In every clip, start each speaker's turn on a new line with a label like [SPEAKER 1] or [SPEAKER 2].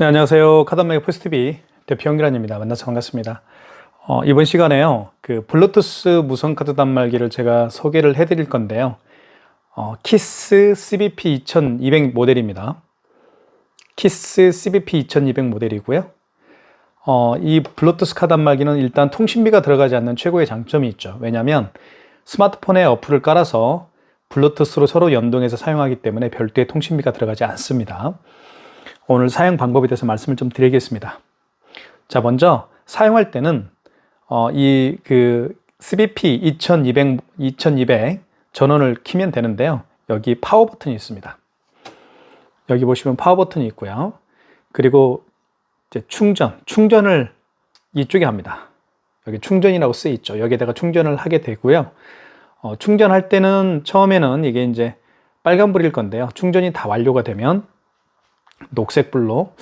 [SPEAKER 1] 네, 안녕하세요. 카단맥의 포스트비 대표 영기란입니다. 만나서 반갑습니다. 어, 이번 시간에요. 그 블루투스 무선 카드 단말기를 제가 소개를 해드릴 건데요. 어, 키스 CBP 2200 모델입니다. 키스 CBP 2200 모델이고요. 어, 이 블루투스 카드 단말기는 일단 통신비가 들어가지 않는 최고의 장점이 있죠. 왜냐하면 스마트폰에 어플을 깔아서 블루투스로 서로 연동해서 사용하기 때문에 별도의 통신비가 들어가지 않습니다. 오늘 사용 방법에 대해서 말씀을 좀 드리겠습니다. 자, 먼저 사용할 때는 어, 이 그 CBP 2200 2200 전원을 키면 되는데요. 여기 파워 버튼이 있습니다. 여기 보시면 파워 버튼이 있고요. 그리고 이제 충전, 충전을 이쪽에 합니다. 여기 충전이라고 쓰여 있죠. 여기에다가 충전을 하게 되고요. 어, 충전할 때는 처음에는 이게 이제 빨간불일 건데요. 충전이 다 완료가 되면 녹색불로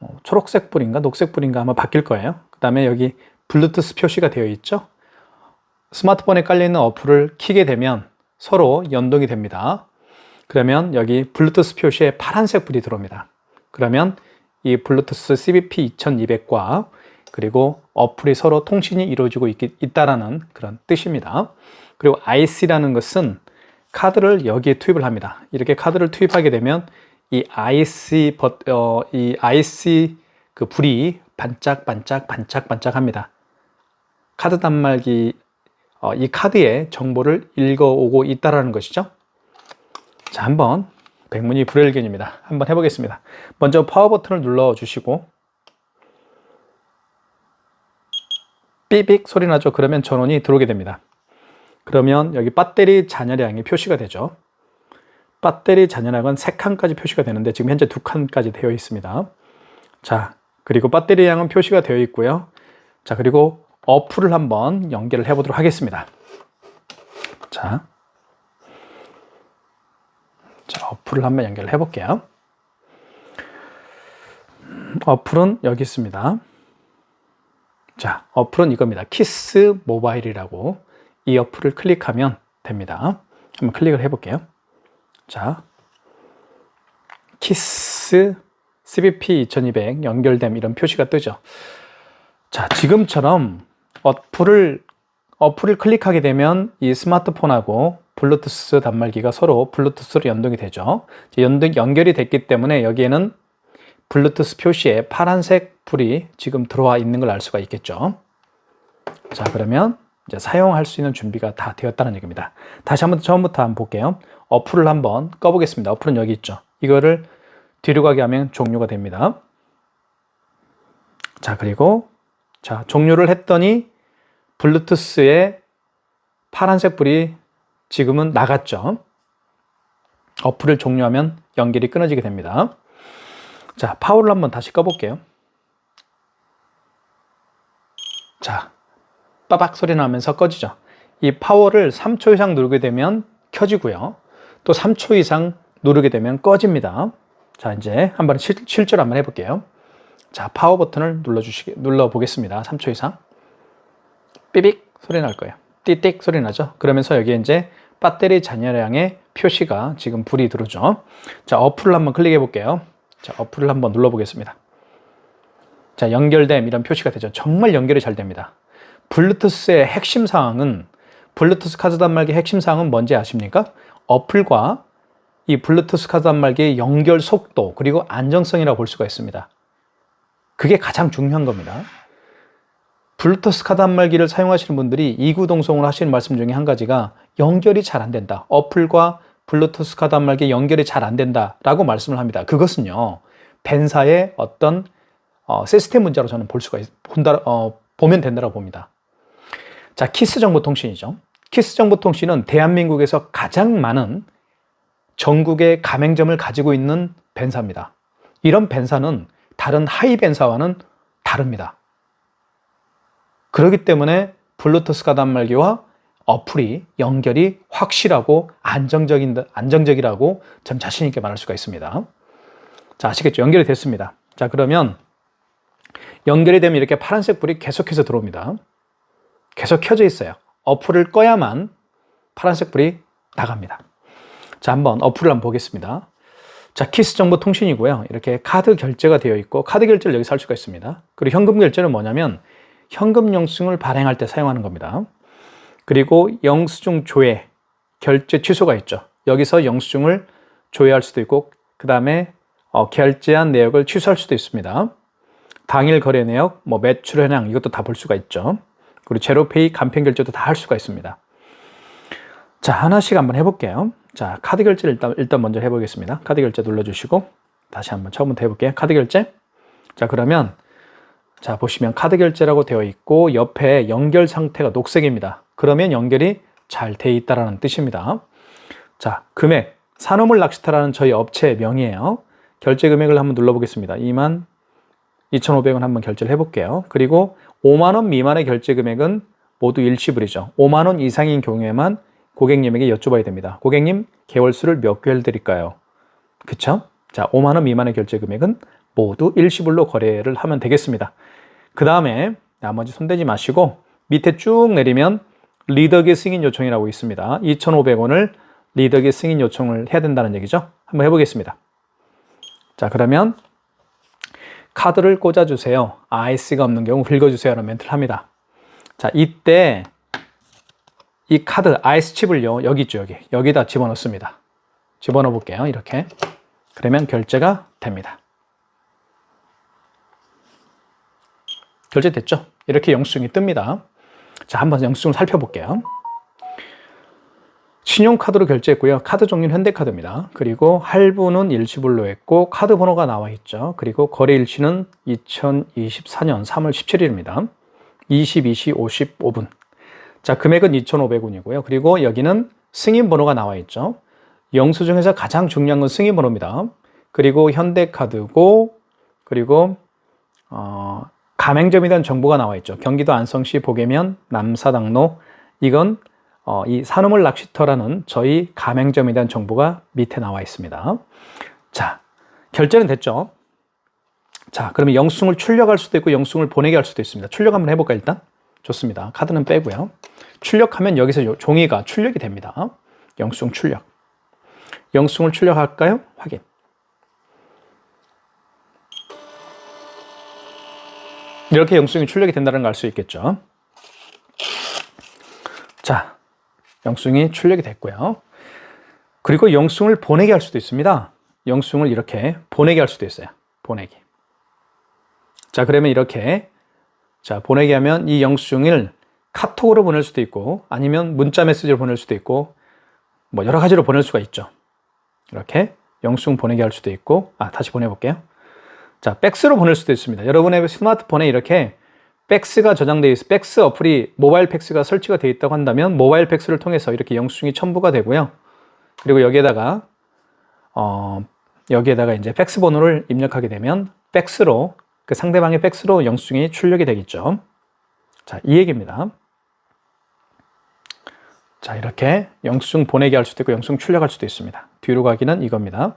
[SPEAKER 1] 어, 초록색불인가 녹색불인가 아마 바뀔 거예요. 그 다음에 여기 블루투스 표시가 되어 있죠. 스마트폰에 깔려있는 어플을 키게 되면 서로 연동이 됩니다. 그러면 여기 블루투스 표시에 파란색 불이 들어옵니다. 그러면 이 블루투스 CBP 2200과 그리고 어플이 서로 통신이 이루어지고 있, 있다라는 그런 뜻입니다. 그리고 IC라는 것은 카드를 여기에 투입을 합니다. 이렇게 카드를 투입하게 되면 이 IC 버, 어, 이 IC 그 불이 반짝 반짝 반짝 반짝합니다. 카드 단말기 어, 이 카드의 정보를 읽어오고 있다라는 것이죠. 자, 한번 백문이 불여일견입니다. 한번 해보겠습니다. 먼저 파워 버튼을 눌러 주시고 삐빅 소리 나죠? 그러면 전원이 들어오게 됩니다. 그러면 여기 배터리 잔여량이 표시가 되죠. 배터리 잔여량은 3칸까지 표시가 되는데 지금 현재 2칸까지 되어 있습니다. 자, 그리고 배터리 양은 표시가 되어 있고요. 자, 그리고 어플을 한번 연결을 해 보도록 하겠습니다. 자. 자, 어플을 한번 연결을 해 볼게요. 어플은 여기 있습니다. 자, 어플은 이겁니다. 키스 모바일이라고 이 어플을 클릭하면 됩니다. 한번 클릭을 해 볼게요. 자, 키스 CBP 2200 연결됨 이런 표시가 뜨죠. 자, 지금처럼 어플을 어플을 클릭하게 되면 이 스마트폰하고 블루투스 단말기가 서로 블루투스로 연동이 되죠. 연동 연결이 됐기 때문에 여기에는 블루투스 표시에 파란색 불이 지금 들어와 있는 걸 알 수가 있겠죠. 자, 그러면 이제 사용할 수 있는 준비가 다 되었다는 얘기입니다. 다시 한번 처음부터 한번 볼게요. 어플을 한번 꺼보겠습니다. 어플은 여기 있죠. 이거를 뒤로 가게 하면 종료가 됩니다. 자, 그리고 자, 종료를 했더니 블루투스에 파란색 불이 지금은 나갔죠. 어플을 종료하면 연결이 끊어지게 됩니다. 자, 파워를 한번 다시 꺼볼게요. 자, 빠박 소리 나면서 꺼지죠. 이 파워를 3초 이상 누르게 되면 켜지고요. 또 3초 이상 누르게 되면 꺼집니다. 자, 이제 한번 실, 실제로 한번 해볼게요. 자, 파워 버튼을 눌러주시, 눌러보겠습니다. 3초 이상. 삐빅 소리 날 거예요. 띠띡 소리 나죠? 그러면서 여기 이제 배터리 잔여량의 표시가 지금 불이 들어오죠. 자, 어플을 한번 클릭해 볼게요. 자, 어플을 한번 눌러보겠습니다. 자, 연결됨 이런 표시가 되죠. 정말 연결이 잘 됩니다. 블루투스의 핵심 사항은 블루투스 카드 단말기 핵심 사항은 뭔지 아십니까? 어플과 이 블루투스 카드 단말기의 연결 속도 그리고 안정성이라고 볼 수가 있습니다. 그게 가장 중요한 겁니다. 블루투스 카드 단말기를 사용하시는 분들이 이구동성으로 하시는 말씀 중에 한 가지가 연결이 잘 안 된다. 어플과 블루투스 카드 단말기 연결이 잘 안 된다라고 말씀을 합니다. 그것은요 벤사의 어떤 어, 시스템 문제로 저는 볼 수가 있, 본다, 어, 보면 된다고 봅니다. 자, 키스 정보통신이죠. 키스 정보통신은 대한민국에서 가장 많은 전국의 가맹점을 가지고 있는 벤사입니다. 이런 벤사는 다른 하이 벤사와는 다릅니다. 그렇기 때문에 블루투스 가단말기와 어플이 연결이 확실하고 안정적인, 안정적이라고 전 자신있게 말할 수가 있습니다. 자, 아시겠죠? 연결이 됐습니다. 자, 그러면 연결이 되면 이렇게 파란색 불이 계속해서 들어옵니다. 계속 켜져 있어요. 어플을 꺼야만 파란색 불이 나갑니다. 자, 한번 어플을 한번 보겠습니다. 자, 키스 정보 통신이고요. 이렇게 카드 결제가 되어 있고 카드 결제를 여기서 할 수가 있습니다. 그리고 현금 결제는 뭐냐면 현금 영수증을 발행할 때 사용하는 겁니다. 그리고 영수증 조회, 결제 취소가 있죠. 여기서 영수증을 조회할 수도 있고 그 다음에 어, 결제한 내역을 취소할 수도 있습니다. 당일 거래 내역, 뭐 매출 현황 이것도 다 볼 수가 있죠. 그리고 제로페이 간편 결제도 다 할 수가 있습니다. 자 하나씩 한번 해볼게요. 자 카드 결제를 일단 일단 먼저 해보겠습니다. 카드 결제 눌러주시고 다시 한번 처음부터 해볼게요. 카드 결제. 자 그러면 자 보시면 카드 결제라고 되어 있고 옆에 연결 상태가 녹색입니다. 그러면 연결이 잘 돼 있다라는 뜻입니다. 자 금액 산호물 낚시터라는 저희 업체의 명이에요. 결제 금액을 한번 눌러보겠습니다. 2만 2,500원 한번 결제를 해볼게요. 그리고 5만 원 미만의 결제 금액은 모두 일시불이죠. 5만 원 이상인 경우에만 고객님에게 여쭤봐야 됩니다. 고객님 개월수를 몇 개월 드릴까요? 그쵸? 자, 5만 원 미만의 결제 금액은 모두 일시불로 거래를 하면 되겠습니다. 그 다음에 나머지 손대지 마시고 밑에 쭉 내리면 리더기 승인 요청이라고 있습니다. 2,500원을 리더기 승인 요청을 해야 된다는 얘기죠. 한번 해보겠습니다. 자, 그러면 카드를 꽂아주세요. 아이스가 없는 경우 긁어주세요. 라는 멘트를 합니다. 자, 이때 이 카드 아이스 칩을요. 여기 있죠. 여기. 여기다 집어넣습니다. 집어넣어 볼게요. 이렇게. 그러면 결제가 됩니다. 결제됐죠? 이렇게 영수증이 뜹니다. 자, 한번 영수증을 살펴볼게요. 신용카드로 결제했고요. 카드 종류는 현대카드입니다. 그리고 할부는 일시불로 했고 카드 번호가 나와 있죠. 그리고 거래 일치는 2024년 3월 17일입니다. 22시 55분. 자, 금액은 2,500원이고요. 그리고 여기는 승인 번호가 나와 있죠. 영수증에서 가장 중요한 건 승인 번호입니다. 그리고 현대카드고 그리고 어, 가맹점에 대한 정보가 나와 있죠. 경기도 안성시 보계면 남사당로 이건 어, 이 산호물 낚시터라는 저희 가맹점에 대한 정보가 밑에 나와 있습니다. 자, 결제는 됐죠? 자, 그러면 영수증을 출력할 수도 있고 영수증을 보내게 할 수도 있습니다. 출력 한번 해볼까 일단? 좋습니다. 카드는 빼고요. 출력하면 여기서 종이가 출력이 됩니다. 영수증 출력. 영수증을 출력할까요? 확인. 이렇게 영수증이 출력이 된다는 걸 알 수 있겠죠. 자, 영수증이 출력이 됐고요. 그리고 영수증을 보내게 할 수도 있습니다. 영수증을 이렇게 보내게 할 수도 있어요. 보내기. 자, 그러면 이렇게 자, 보내게 하면 이 영수증을 카톡으로 보낼 수도 있고 아니면 문자 메시지로 보낼 수도 있고 뭐 여러 가지로 보낼 수가 있죠. 이렇게 영수증 보내게 할 수도 있고 아, 다시 보내 볼게요. 자, 팩스로 보낼 수도 있습니다. 여러분의 스마트폰에 이렇게 팩스가 저장되어 있어 팩스 어플이 모바일 팩스가 설치가 되어 있다고 한다면 모바일 팩스를 통해서 이렇게 영수증이 첨부가 되고요. 그리고 여기에다가 어, 여기에다가 이제 팩스 번호를 입력하게 되면 팩스로 그 상대방의 팩스로 영수증이 출력이 되겠죠. 자, 이 얘기입니다. 자, 이렇게 영수증 보내게 할 수도 있고 영수증 출력할 수도 있습니다. 뒤로 가기는 이겁니다.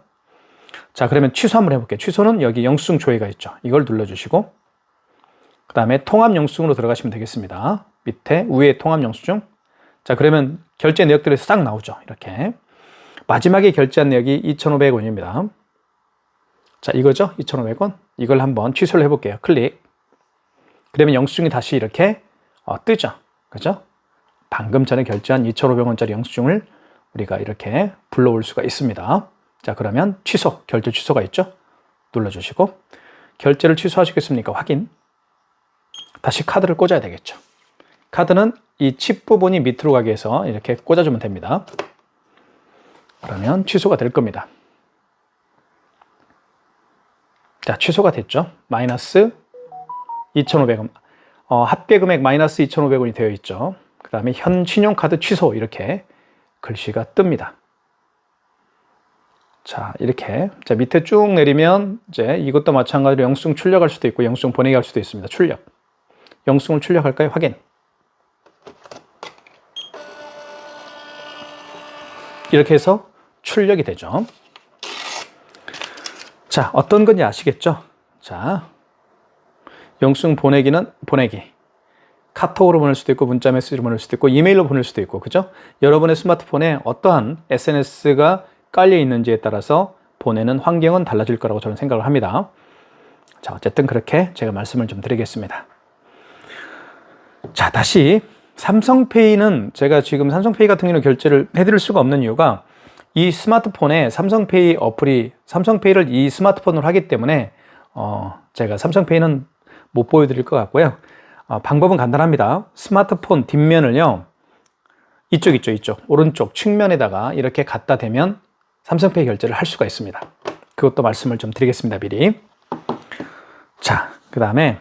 [SPEAKER 1] 자, 그러면 취소 한번 해볼게요. 취소는 여기 영수증 조회가 있죠. 이걸 눌러주시고 그 다음에 통합 영수증으로 들어가시면 되겠습니다. 밑에 위에 통합 영수증. 자, 그러면 결제 내역들이 싹 나오죠. 이렇게. 마지막에 결제한 내역이 2,500원입니다. 자, 이거죠? 2,500원. 이걸 한번 취소를 해볼게요. 클릭. 그러면 영수증이 다시 이렇게 어, 뜨죠. 그죠? 방금 전에 결제한 2,500원짜리 영수증을 우리가 이렇게 불러올 수가 있습니다. 자, 그러면 취소, 결제 취소가 있죠? 눌러주시고, 결제를 취소하시겠습니까? 확인. 다시 카드를 꽂아야 되겠죠. 카드는 이 칩 부분이 밑으로 가게 해서 이렇게 꽂아주면 됩니다. 그러면 취소가 될 겁니다. 자, 취소가 됐죠. 마이너스 2,500원. 어, 합계 금액 마이너스 2,500원이 되어 있죠. 그 다음에 현 신용카드 취소 이렇게 글씨가 뜹니다. 자, 이렇게. 자, 밑에 쭉 내리면 이제 이것도 마찬가지로 영수증 출력할 수도 있고 영수증 보내게 할 수도 있습니다. 출력. 영수증을 출력할까요? 확인. 이렇게 해서 출력이 되죠. 자, 어떤 건지 아시겠죠? 자, 영수증 보내기는 보내기. 카톡으로 보낼 수도 있고 문자 메시지로 보낼 수도 있고 이메일로 보낼 수도 있고 그죠? 여러분의 스마트폰에 어떠한 SNS가 깔려 있는지에 따라서 보내는 환경은 달라질 거라고 저는 생각을 합니다. 자, 어쨌든 그렇게 제가 말씀을 좀 드리겠습니다. 자, 다시 삼성페이는 제가 지금 삼성페이 같은 경우는 결제를 해드릴 수가 없는 이유가 이 스마트폰에 삼성페이 어플이 삼성페이를 이 스마트폰으로 하기 때문에 어, 제가 삼성페이는 못 보여드릴 것 같고요. 어, 방법은 간단합니다. 스마트폰 뒷면을요. 이쪽 이쪽 이쪽 오른쪽 측면에다가 이렇게 갖다 대면 삼성페이 결제를 할 수가 있습니다. 그것도 말씀을 좀 드리겠습니다. 미리. 자, 그 다음에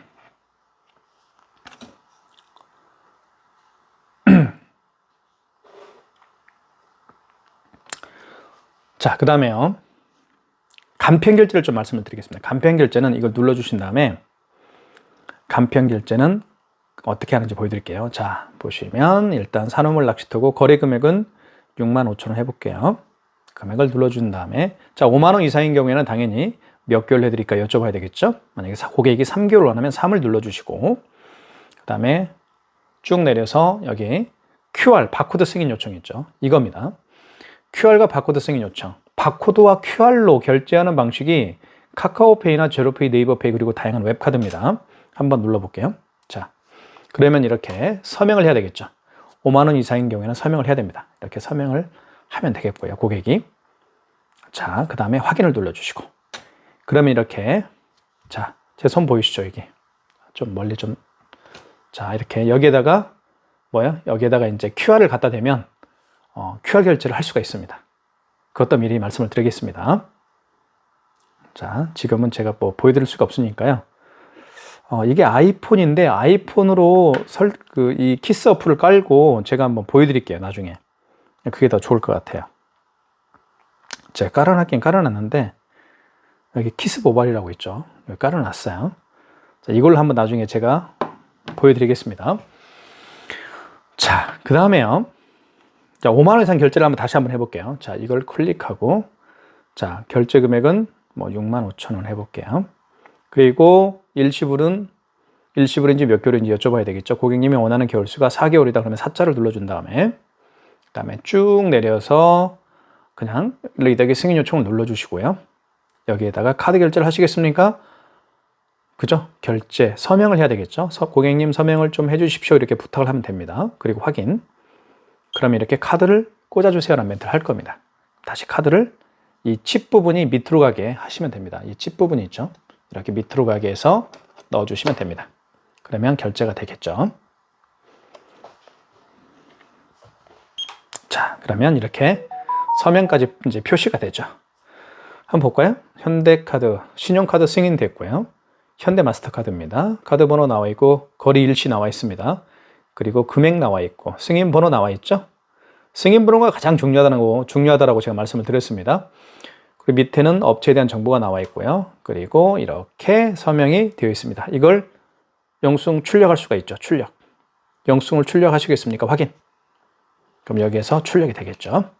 [SPEAKER 1] 자, 그 다음에요. 간편 결제를 좀 말씀을 드리겠습니다. 간편 결제는 이걸 눌러주신 다음에 간편 결제는 어떻게 하는지 보여드릴게요. 자, 보시면 일단 산후물 낚시터고 거래 금액은 6만 5천 원 해볼게요. 금액을 눌러준 다음에 자, 5만 원 이상인 경우에는 당연히 몇 개월 해드릴까 여쭤봐야 되겠죠. 만약에 고객이 3개월 원하면 3을 눌러주시고 그 다음에 쭉 내려서 여기 QR 바코드 승인 요청 있죠. 이겁니다. QR과 바코드 승인 요청. 바코드와 QR로 결제하는 방식이 카카오페이나 제로페이, 네이버페이 그리고 다양한 웹카드입니다. 한번 눌러볼게요. 자, 그러면 이렇게 서명을 해야 되겠죠. 5만 원 이상인 경우에는 서명을 해야 됩니다. 이렇게 서명을 하면 되겠고요. 고객이. 자, 그 다음에 확인을 눌러주시고. 그러면 이렇게 자, 제 손 보이시죠? 이게 좀 멀리 좀 자, 이렇게 여기에다가 뭐야? 여기에다가 이제 QR을 갖다 대면 어, QR 결제를 할 수가 있습니다. 그것도 미리 말씀을 드리겠습니다. 자, 지금은 제가 뭐 보여드릴 수가 없으니까요. 어, 이게 아이폰인데 아이폰으로 설, 그, 이 키스 어플을 깔고 제가 한번 보여드릴게요. 나중에. 그게 더 좋을 것 같아요. 제가 깔아놨긴 깔아놨는데 여기 키스 모바일이라고 있죠. 여기 깔아놨어요. 자, 이걸 한번 나중에 제가 보여드리겠습니다. 자, 그 다음에요. 자, 5만 원 이상 결제를 한번 다시 한번 해볼게요. 자, 이걸 클릭하고, 자, 결제 금액은 뭐 6만 5천 원 해볼게요. 그리고 일시불은, 일시불인지 몇 개월인지 여쭤봐야 되겠죠. 고객님이 원하는 개월수가 4개월이다. 그러면 4자를 눌러준 다음에, 그 다음에 쭉 내려서 그냥 레이더기 승인 요청을 눌러주시고요. 여기에다가 카드 결제를 하시겠습니까? 그죠? 결제, 서명을 해야 되겠죠? 고객님 서명을 좀 해주십시오. 이렇게 부탁을 하면 됩니다. 그리고 확인. 그러면 이렇게 카드를 꽂아주세요라는 멘트를 할 겁니다. 다시 카드를 이 칩 부분이 밑으로 가게 하시면 됩니다. 이 칩 부분이 있죠. 이렇게 밑으로 가게 해서 넣어주시면 됩니다. 그러면 결제가 되겠죠. 자, 그러면 이렇게 서명까지 이제 표시가 되죠. 한번 볼까요? 현대카드, 신용카드 승인됐고요. 현대마스터카드입니다. 카드 번호 나와 있고 거리 일시 나와 있습니다. 그리고 금액 나와 있고 승인 번호 나와 있죠. 승인 번호가 가장 중요하다는 거 중요하다라고 제가 말씀을 드렸습니다. 그리고 밑에는 업체에 대한 정보가 나와 있고요. 그리고 이렇게 서명이 되어 있습니다. 이걸 영수증 출력할 수가 있죠. 출력. 영수증을 출력하시겠습니까? 확인. 그럼 여기에서 출력이 되겠죠.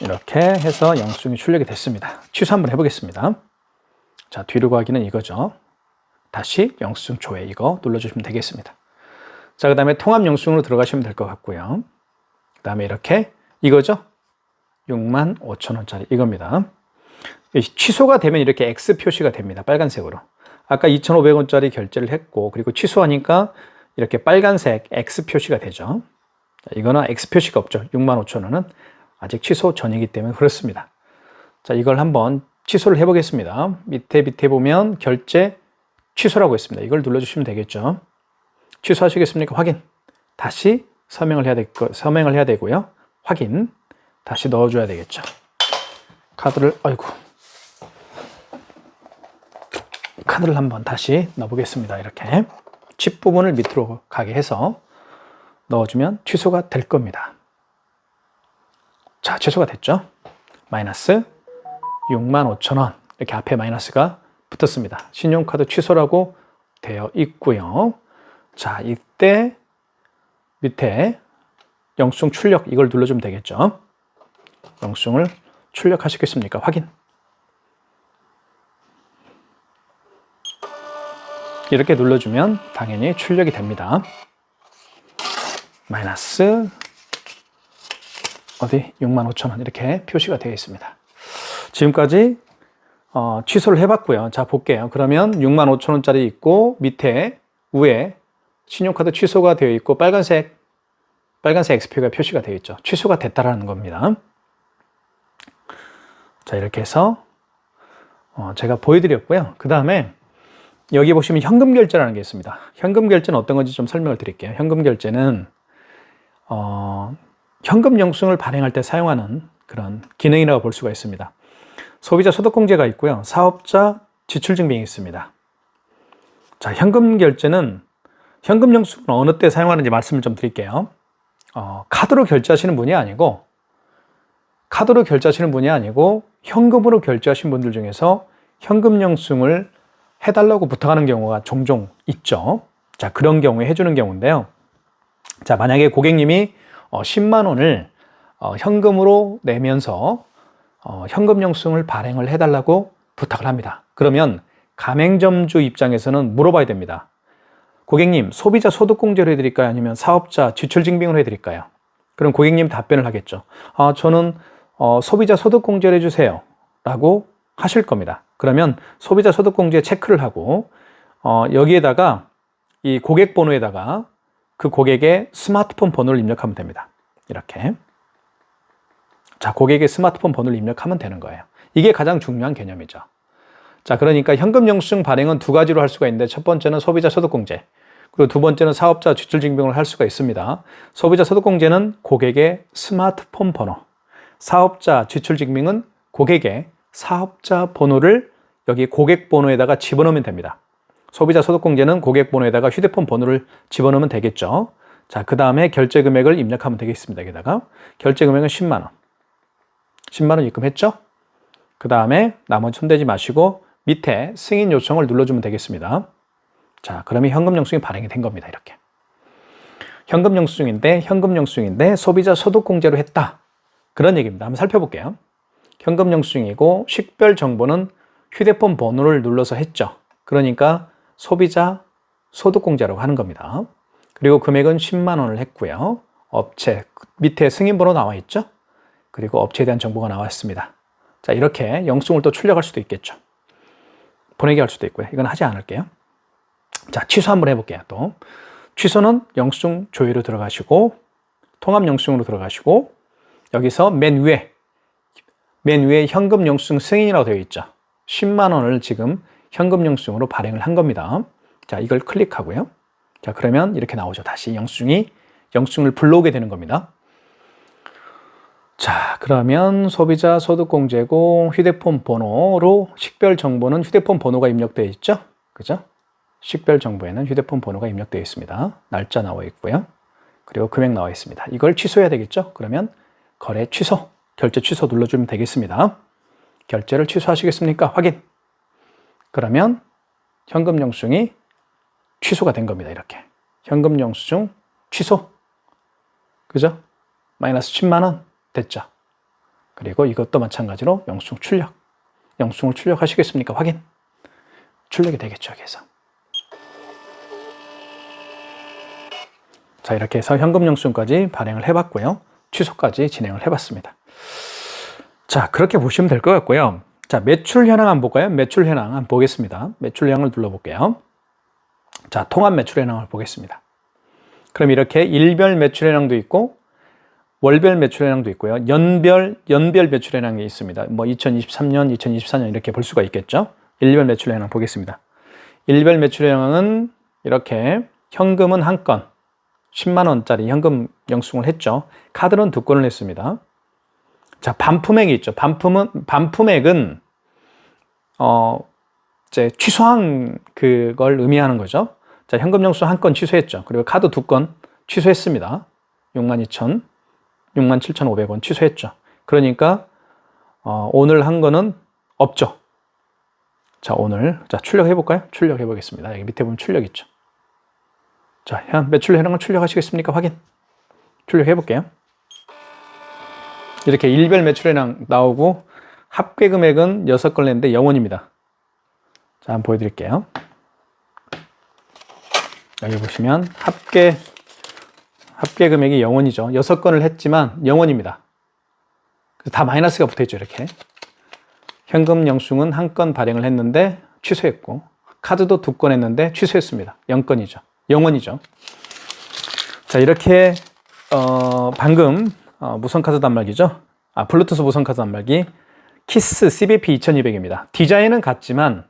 [SPEAKER 1] 이렇게 해서 영수증이 출력이 됐습니다. 취소 한번 해보겠습니다. 자, 뒤로 가기는 이거죠. 다시 영수증 조회 이거 눌러주시면 되겠습니다. 자, 그 다음에 통합 영수증으로 들어가시면 될 것 같고요. 그 다음에 이렇게 이거죠. 6만 5천 원짜리 이겁니다. 취소가 되면 이렇게 X 표시가 됩니다. 빨간색으로. 아까 2,500원짜리 결제를 했고 그리고 취소하니까 이렇게 빨간색 X 표시가 되죠. 이거는 X 표시가 없죠. 6만 5천 원은 아직 취소 전이기 때문에 그렇습니다. 자, 이걸 한번 취소를 해보겠습니다. 밑에 밑에 보면 결제 취소라고 있습니다. 이걸 눌러주시면 되겠죠. 취소하시겠습니까? 확인. 다시 서명을 해야 될 거, 서명을 해야 되고요. 확인. 다시 넣어줘야 되겠죠. 카드를, 아이고. 카드를 한번 다시 넣어보겠습니다. 이렇게. 칩 부분을 밑으로 가게 해서 넣어주면 취소가 될 겁니다. 자, 취소가 됐죠? 마이너스 6만 5천 원. 이렇게 앞에 마이너스가 붙었습니다. 신용카드 취소라고 되어 있고요. 자, 이때 밑에 영수증 출력 이걸 눌러주면 되겠죠. 영수증을 출력하시겠습니까? 확인. 이렇게 눌러주면 당연히 출력이 됩니다. 마이너스 어디 65,000원 이렇게 표시가 되어 있습니다. 지금까지 어, 취소를 해봤고요. 자 볼게요. 그러면 65,000원짜리 있고 밑에 위에 신용카드 취소가 되어 있고 빨간색 빨간색 XP가 표시가 되어 있죠. 취소가 됐다라는 겁니다. 자 이렇게 해서 어, 제가 보여드렸고요. 그 다음에 여기 보시면 현금 결제라는 게 있습니다. 현금 결제는 어떤 건지 좀 설명을 드릴게요. 현금 결제는 어, 현금 영수증을 발행할 때 사용하는 그런 기능이라고 볼 수가 있습니다. 소비자 소득공제가 있고요. 사업자 지출증빙이 있습니다. 자, 현금 결제는 현금 영수증은 어느 때 사용하는지 말씀을 좀 드릴게요. 어, 카드로 결제하시는 분이 아니고 카드로 결제하시는 분이 아니고 현금으로 결제하신 분들 중에서 현금 영수증을 해달라고 부탁하는 경우가 종종 있죠. 자, 그런 경우에 해주는 경우인데요. 자, 만약에 고객님이 어, 10만 원을 어, 현금으로 내면서 어, 현금 영수증을 발행을 해달라고 부탁을 합니다. 그러면 가맹점주 입장에서는 물어봐야 됩니다. 고객님, 소비자 소득공제로 해드릴까요? 아니면 사업자 지출증빙으로 해드릴까요? 그럼 고객님 답변을 하겠죠. 아, 저는 어, 소비자 소득공제를 해주세요. 라고 하실 겁니다. 그러면 소비자 소득공제 체크를 하고 어, 여기에다가 이 고객 번호에다가 그 고객의 스마트폰 번호를 입력하면 됩니다. 이렇게. 자, 고객의 스마트폰 번호를 입력하면 되는 거예요. 이게 가장 중요한 개념이죠. 자, 그러니까 현금 영수증 발행은 두 가지로 할 수가 있는데 첫 번째는 소비자 소득공제, 그리고 두 번째는 사업자 지출증빙을 할 수가 있습니다. 소비자 소득공제는 고객의 스마트폰 번호, 사업자 지출증빙은 고객의 사업자 번호를 여기 고객 번호에다가 집어넣으면 됩니다. 소비자 소득공제는 고객 번호에다가 휴대폰 번호를 집어넣으면 되겠죠. 자, 그 다음에 결제 금액을 입력하면 되겠습니다. 여기다가 결제 금액은 10만 원. 10만 원 입금했죠? 그 다음에 나머지 손대지 마시고 밑에 승인 요청을 눌러주면 되겠습니다. 자, 그러면 현금 영수증이 발행이 된 겁니다. 이렇게. 현금 영수증인데 현금 영수증인데 소비자 소득 공제로 했다. 그런 얘기입니다. 한번 살펴볼게요. 현금 영수증이고 식별 정보는 휴대폰 번호를 눌러서 했죠. 그러니까 소비자 소득 공제라고 하는 겁니다. 그리고 금액은 10만 원을 했고요. 업체 밑에 승인 번호 나와 있죠? 그리고 업체에 대한 정보가 나와 있습니다. 자, 이렇게 영수증을 또 출력할 수도 있겠죠. 보내게 할 수도 있고요. 이건 하지 않을게요. 자, 취소 한번 해볼게요. 또. 취소는 영수증 조회로 들어가시고, 통합 영수증으로 들어가시고, 여기서 맨 위에, 맨 위에 현금 영수증 승인이라고 되어 있죠. 10만 원을 지금 현금 영수증으로 발행을 한 겁니다. 자, 이걸 클릭하고요. 자, 그러면 이렇게 나오죠. 다시 영수증이, 영수증을 불러오게 되는 겁니다. 자, 그러면 소비자 소득 공제고 휴대폰 번호로 식별 정보는 휴대폰 번호가 입력되어 있죠? 그죠? 식별 정보에는 휴대폰 번호가 입력되어 있습니다. 날짜 나와 있고요. 그리고 금액 나와 있습니다. 이걸 취소해야 되겠죠? 그러면 거래 취소, 결제 취소 눌러주면 되겠습니다. 결제를 취소하시겠습니까? 확인. 그러면 현금 영수증이 취소가 된 겁니다. 이렇게. 현금 영수증 취소. 그죠? 마이너스 10만 원 됐죠. 그리고 이것도 마찬가지로 영수증 출력. 영수증을 출력하시겠습니까? 확인. 출력이 되겠죠, 여기서. 자, 이렇게 해서 현금 영수증까지 발행을 해봤고요. 취소까지 진행을 해봤습니다. 자, 그렇게 보시면 될 것 같고요. 자, 매출 현황 한번 볼까요? 매출 현황 한번 보겠습니다. 매출 현황을 눌러볼게요. 자, 통합 매출 현황을 보겠습니다. 그럼 이렇게 일별 매출 현황도 있고 월별 매출 현황도 있고요. 연별 연별 매출 현황이 있습니다. 뭐 2023년, 2024년 이렇게 볼 수가 있겠죠. 일별 매출 현황 보겠습니다. 일별 매출 현황은 이렇게 현금은 한 건, 10만 원짜리 현금 영수증을 했죠. 카드는 두 건을 했습니다. 자, 반품액이 있죠. 반품은 반품액은 어 이제 취소한 그걸 의미하는 거죠. 자, 현금 영수증 한 건 취소했죠. 그리고 카드 두 건 취소했습니다. 62,000 67,500원 취소했죠. 그러니까 어, 오늘 한 거는 없죠. 자, 오늘 자 출력해 볼까요? 출력해 보겠습니다. 여기 밑에 보면 출력 있죠. 자, 현 매출 현황을 출력하시겠습니까? 확인. 출력해 볼게요. 이렇게 일별 매출 현황 나오고 합계 금액은 6건 냈는데 0원입니다. 자, 한번 보여드릴게요. 여기 보시면 합계 합계 금액이 0원이죠. 6건을 했지만 0원입니다. 다 마이너스가 붙어 있죠, 이렇게. 현금 영수증은 한 건 발행을 했는데 취소했고, 카드도 두 건 했는데 취소했습니다. 0건이죠. 0원이죠. 자, 이렇게, 어, 방금, 어, 무선카드 단말기죠. 아, 블루투스 무선카드 단말기. 키스 CBP 2200입니다. 디자인은 같지만,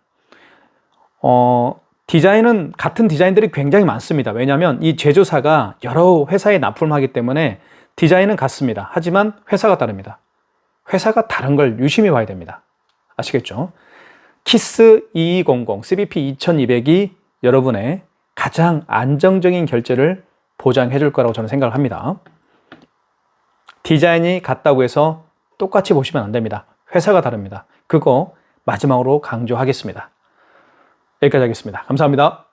[SPEAKER 1] 어, 디자인은 같은 디자인들이 굉장히 많습니다. 왜냐하면 이 제조사가 여러 회사에 납품하기 때문에 디자인은 같습니다. 하지만 회사가 다릅니다. 회사가 다른 걸 유심히 봐야 됩니다. 아시겠죠? 키스 2200 CBP 2200이 여러분의 가장 안정적인 결제를 보장해 줄 거라고 저는 생각을 합니다. 디자인이 같다고 해서 똑같이 보시면 안 됩니다. 회사가 다릅니다. 그거 마지막으로 강조하겠습니다. 여기까지 하겠습니다. 감사합니다.